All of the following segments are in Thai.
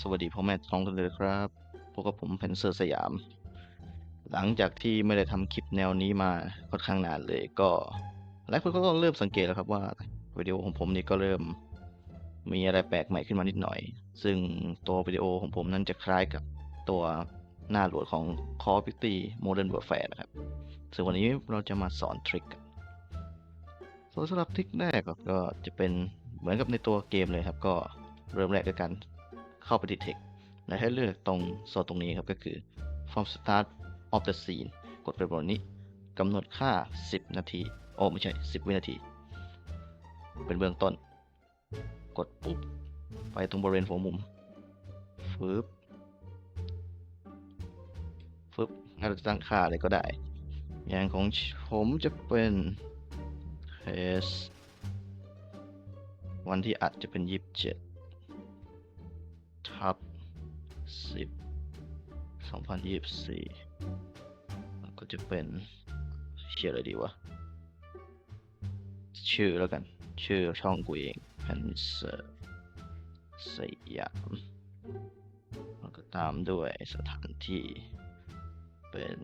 สวัสดีพ่อแม่ท้องกันเลยครับ พวกกับผมเพนเซอร์สยาม หลังจากที่ไม่ได้ทำคลิปแนวนี้มาค่อนข้างนานเลยก็หลายคนก็เริ่มสังเกตแล้วครับว่าวิดีโอของผมนี่ก็เริ่มมีอะไรแปลกใหม่ขึ้นมานิดหน่อย ซึ่งตัววิดีโอของผมนั้นจะคล้ายกับตัวหน้าหลดของ Call of Duty Modern Warfare นะครับ ซึ่งวันนี้เราจะมาสอนทริคกันส่วนสำหรับทริคแรกก็จะเป็นเหมือนกับในตัวเกมเลยครับ ก็เริ่มแรกด้วยกัน เข้าไปที่ text และให้เลือกตรงโซนตรงนี้ครับก็คือ from start of the scene กดไปบนนี้กำหนดค่า 10 นาที โอ้ไม่ใช่ 10 วินาที เป็นเบื้องต้น กดปุ๊บ ไปตรงบริเวณหัวมุมฟึบฟึบเราจะตั้งค่าอะไรก็ได้ อย่างของผมจะเป็น s วันที่อัดจะเป็น 27 ทับสิบสองพันยี่สิบสี่ก็จะเป็นเชื่ออะไรดีวะ ชื่อแล้วกัน ชื่อช่องกูเองแพนเซอร์สยามแล้วก็ตามด้วยสถานที่เป็น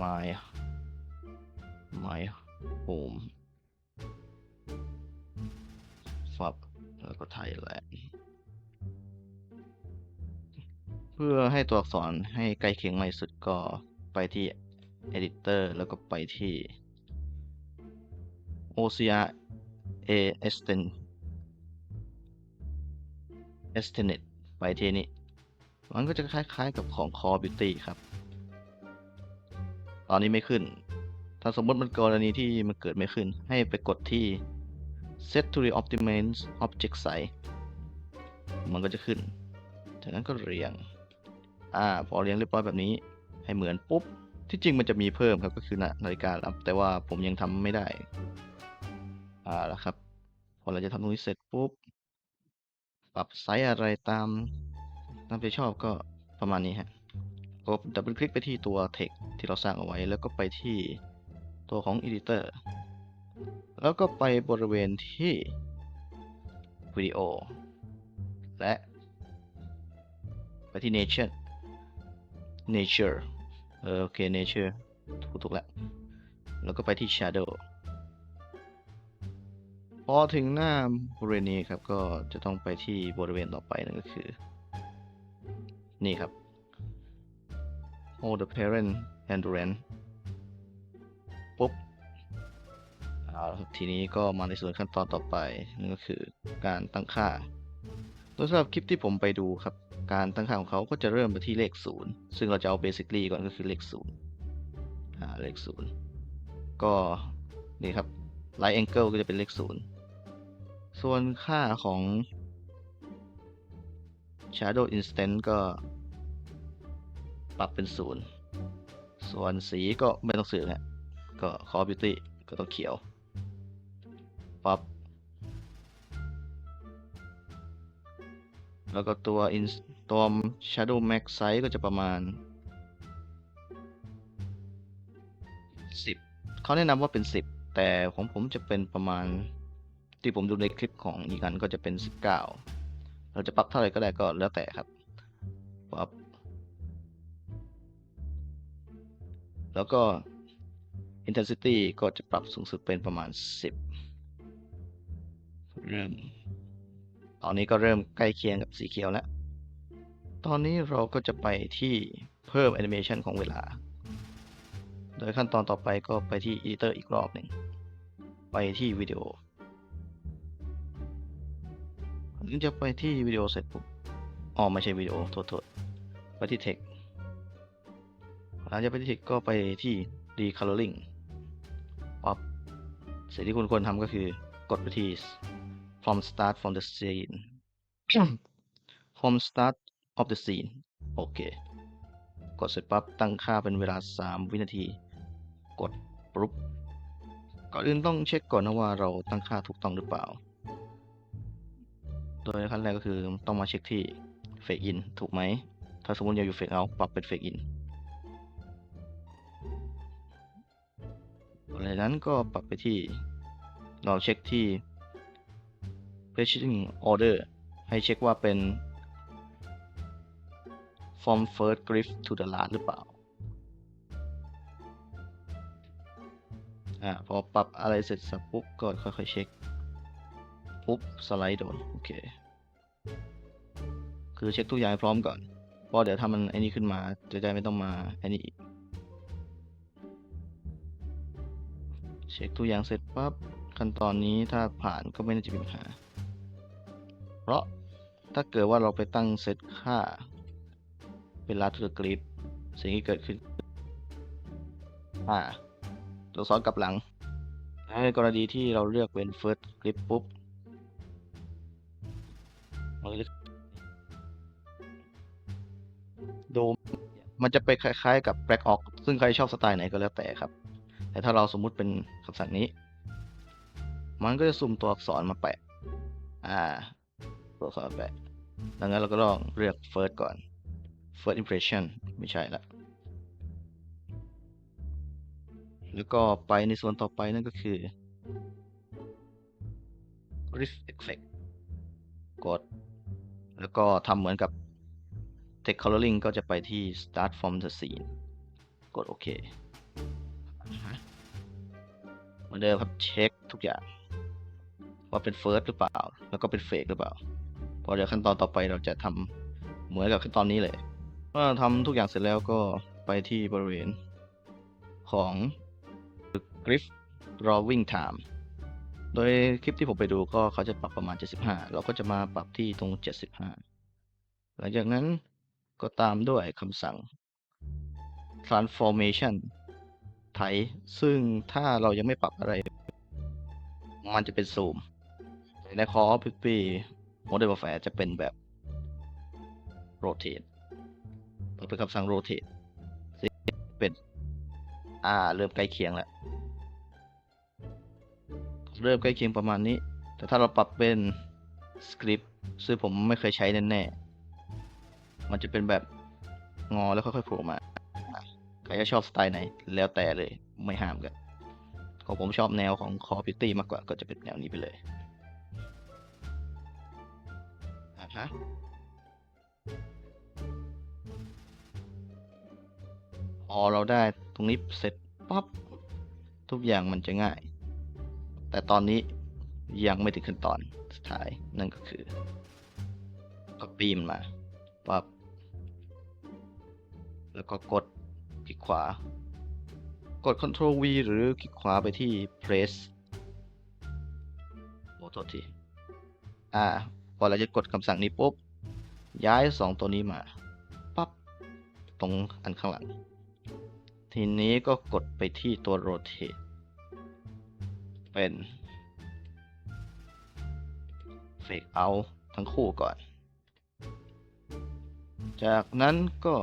my my home แล้วก็ไทยแลนด์เพื่อให้ตัวอักษรให้ใกล้เคียงมากที่สุดก็ไปที่ Editor แล้วก็ไปที่ OCR A Esten Estenet ไปที่นี้ มันก็จะคล้ายๆกับของ Call of Duty ครับ ตอนนี้ไม่ขึ้น ถ้าสมมติมันกรณีที่มันเกิดไม่ขึ้น ให้ไปกดที่ set to the optimate object size มันก็จะขึ้น จากนั้นก็เรียง อ่า พอเรียงเรียบร้อยแบบนี้ ให้เหมือนปุ๊บ ที่จริงมันจะมีเพิ่มครับ ก็คือนาฬิการับ แต่ว่าผมยังทำไม่ได้ อ่าแล้วครับ พอเราจะทำตรงนี้เสร็จปุ๊บ ปรับไซส์อะไรตาม ตามใจชอบก็ประมาณนี้ฮะกดดับเบิลคลิกไปที่ตัว text ที่เราสร้างเอาไว้ แล้วก็ไปที่ตัวของ editor แล้วก็ไปบริเวณที่วิดีโอ และไปที่ nature nature เออโอเค nature ถูกถูกแล้ว แล้วก็ไปที่ shadow พอถึงหน้าบริเวณนี้ครับ ก็จะต้องไปที่บริเวณต่อไปนั่นก็คือ นี่ครับ hold the parent endurance ปุ๊บ เอาทีนี้ก็มาในส่วนขั้นตอนต่อไปนั่นก็คือการตั้งค่า โดยสำหรับคลิปที่ผมไปดูครับ การตั้งค่าของเขาก็จะเริ่มไปที่เลข 0 ซึ่งเราจะเอา basically ก่อนก็คือเลข0อ่าเลข 0 ก็นี่ครับ right angle ก็จะเป็นเลข 0 ส่วนค่าของ shadow instant ก็ปรับเป็น 0 ส่วนสีก็ไม่ต้องสื่อแล้วก็ Call of Duty ก็ต้องเขียว ปับแล้วก็ตัว in ตัว shadow max size ก็จะประมาณ 10 เขาแนะนำว่าเป็น 10 แต่ของผมจะเป็นประมาณ ที่ผมดูในคลิปของอีกอันก็จะเป็น 19 เราจะปรับเท่าไหร่ก็ได้ก็แล้วแต่ครับปั๊บแล้วก็ intensity ก็จะปรับสูงสุดเป็นประมาณ 10 เริ่ม ตอนนี้ก็เริ่มใกล้เคียงกับสีเขียวแล้ว ตอนนี้เราก็จะไปที่เพิ่มแอนิเมชันของเวลา โดยขั้นตอนต่อไปก็ไปที่ editor อีกรอบหนึ่ง ไปที่วิดีโอถึงจะไปที่วิดีโอเสร็จปุ๊บอ๋อไม่ใช่วิดีโอโทษโทษไปที่ text หลังจากไปที่ text ก็ไปที่ decoloring ปั๊บสิ่งที่คุณควรทำก็คือกดไปที่ from start from the scene from start of the scene โอเค กดเสร็จปั๊บตั้งค่าเป็นเวลา 3 วินาที กดปุ๊บ ก่อนอื่นต้องเช็คก่อนนะว่าเราตั้งค่าถูกต้องหรือเปล่า โดยขั้นแรกก็คือต้องมาเช็คที่ fake in ถูกไหม ถ้าสมมติอยาอยู่ fake out ปรับเป็น fake in หลังจากนั้นก็ปรับไปที่ เราเช็คที่ purchasing order ให้เช็คว่าเป็น from first grift to the last หรือเปล่า อ่า พอปรับอะไรเสร็จสับปุ๊บก็ค่อยๆเช็ค ปุ๊บ สไลด์โดน โอเค คือเช็คทุกอย่างพร้อมก่อน เพราะเดี๋ยวถ้ามันไอ้นี้ขึ้นมา จะได้ไม่ต้องมาไอ้นี่อีก เช็คทุกอย่างเสร็จปั๊บ ขั้นตอนนี้ถ้าผ่านก็ไม่น่าจะมีปัญหา ราะถ้าเกิดว่าเราไปตั้งเซตค่าเป็นลาทูกริปสิ่งที่เกิดขึ้น อ่า ตัวซ้อนกลับหลัง ในกรณีที่เราเลือกเป็น first grip ปุ๊บมันจะโดมมันจะไปคล้ายๆกับ black ox ซึ่งใครชอบสไตล์ไหนก็แล้วแต่ครับ แต่ถ้าเราสมมุติเป็นคำสั่งนี้ มันก็จะสุ่มตัวอักษรมาแปะ อ่า ตัวอักษรมาแปะดังนั้นเราก็ต้องเลือก first ก่อน first impression ไม่ใช่ละ แล้วก็ไปในส่วนต่อไปนั่นก็คือ Rift Effect กด แล้วก็ทำเหมือนกับ Text Coloring ก็จะไปที่ Start from the scene กดโอเคอ่าฮะเหมือนเดิมครับเช็คทุกอย่าง ว่าเป็น First หรือเปล่า แล้วก็เป็น Fake หรือเปล่า พอเดี๋ยวขั้นตอนต่อไปเราจะทำเหมือนกับขั้นตอนนี้เลยเมื่อทำทุกอย่างเสร็จแล้วก็ไปที่บริเวณของ Griff Drawing Time โดยคลิปที่ผมไปดูก็เขาจะปรับประมาณ 75 เราก็จะมาปรับที่ตรง 75 หลังจากนั้นก็ตามด้วยคำสั่ง transformation ไทซึ่งถ้าเรายังไม่ปรับอะไร มันจะเป็นซูมแต่ใน Call of Duty Modern Warfare จะเป็นแบบ rotate เราเป็นคำสั่ง rotate ซึ่งเป็น อ่า เริ่มใกล้เคียงแล้ว เริ่มใกล้เคียงประมาณนี้ แต่ถ้าเราปรับเป็นสคริปต์ซึ่งผมไม่เคยใช้แน่ๆ มันจะเป็นแบบงอแล้วค่อยๆโผล่มาใครจะชอบสไตล์ไหน แล้วแต่เลยไม่ห้ามกัน ของผมชอบแนวของ Call of Duty มากกว่าก็จะเป็นแนวนี้ไปเลย ฮะพอเราได้ตรงนี้เสร็จปั๊บทุกอย่างมันจะง่าย แต่ตอนนี้ยังไม่ถึงขั้นตอนสุดท้ายนั่นก็คือ copy มันมาปั๊บแล้วก็กดคลิกขวา กด Ctrl V หรือคลิกขวาไปที่ press โอ้โทษทีอ่า พอเราจะกดคำสั่งนี้ปุ๊บ ย้ายสองตัวนี้มา ปั๊บ ตรงอันข้างหลัง ทีนี้ก็กดไปที่ตัว rotate เป็น fake out ทั้งคู่ก่อน จากนั้นก็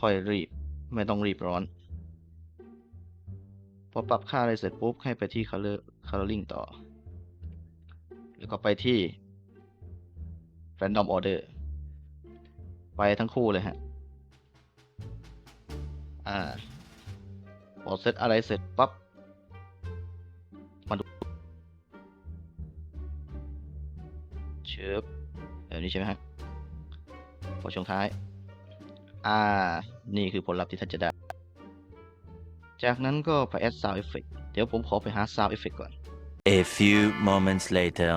ค่อยๆรีบ ไม่ต้องรีบร้อน พอปรับค่าอะไรเสร็จปุ๊บ ให้ไปที่ color coloring ต่อ แล้วก็ไปที่ random order ไปทั้งคู่เลยฮะ อ่าพอเซตอะไรเสร็จปั๊บมาดูเชิบแบบนี้ใช่ไหมฮะพอช่วงท้าย อ่า นี่คือผลลัพธ์ที่ท่านจะได้ จากนั้นก็ไป add sound effect เดี๋ยวผมขอไปหา sound effect ก่อน A few moments later.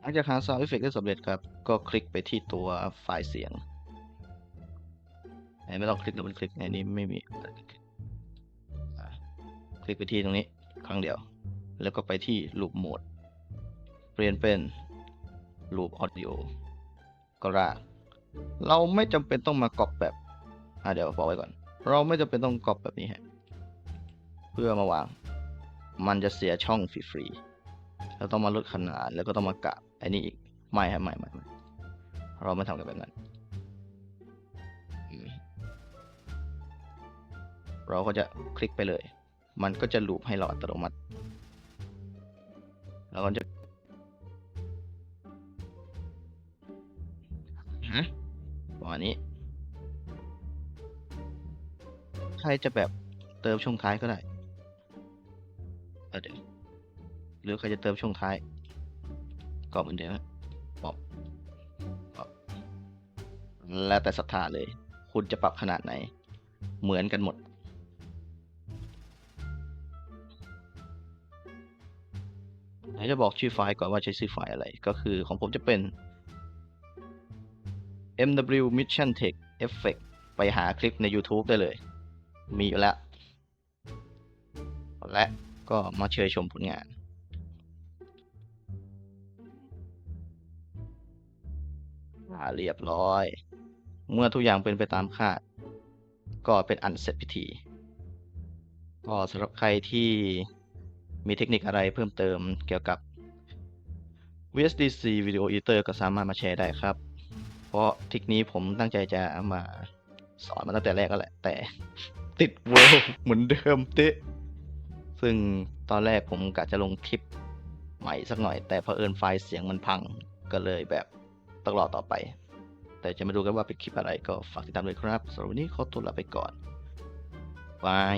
หลังจากหา sound effect ได้สำเร็จครับ ก็คลิกไปที่ตัวไฟล์เสียงไหนไม่ต้องคลิกดับเบิลคลิกในนี้ไม่มีอะคลิกไปที่ตรงนี้ครั้งเดียว แล้วก็ไปที่ loop mode เปลี่ยนเป็น loop audio ก็รากเราไม่จำเป็นต้องมากรอบแบบอะเดี๋ยวบอกไว้ก่อน เราไม่จำเป็นต้องกรอบแบบนี้ฮะ เพื่อมาวาง มันจะเสียช่องฟรีๆเราต้องมาลดขนาดแล้วก็ต้องมากะไอ้นี่อีกไม่ครับไม่ไม่ไม่เราไม่ทำกันแบบนั้น เราก็จะคลิกไปเลย มันก็จะลูปให้เราอัตโนมัติแล้วก็จะฮะประมาณนี้ ใครจะแบบเติมช่วงท้ายก็ได้ เดี๋ยวหรือใครจะเติมช่วงท้ายก็เหมือนเดิมฮะป๊อปป๊อปแล้วแต่ศรัทธาเลย คุณจะปรับขนาดไหน เหมือนกันหมด ไหนจะบอกชื่อไฟล์ก่อนว่าใช้ชื่อไฟล์อะไร ก็คือของผมจะเป็น MW Mission Tech Effect ไปหาคลิปใน YouTube ได้เลย มีอยู่แล้ว และ ก็มาเชยชมผลงานอ่าเรียบร้อย เมื่อทุกอย่างเป็นไปตามคาด ก็เป็นอันเสร็จพิธี ก็สำหรับใครที่มีเทคนิคอะไรเพิ่มเติมเกี่ยวกับ VSDC Video Editor ก็สามารถมาแชร์ได้ครับ เพราะทิคนี้ผมตั้งใจจะมาสอนมาตั้งแต่แรกก็แหละ แต่ติดเวิลด์เหมือนเดิมเตะ ซึ่งตอนแรกผมกะจะลงคลิปใหม่สักหน่อย แต่เผอิญไฟล์เสียงมันพังก็เลยแบบต้องรอต่อไป แต่จะมาดูกันว่าเป็นคลิปอะไรก็ฝากติดตามด้วยครับสำหรับวันนี้ขอตัวลาไปก่อนบาย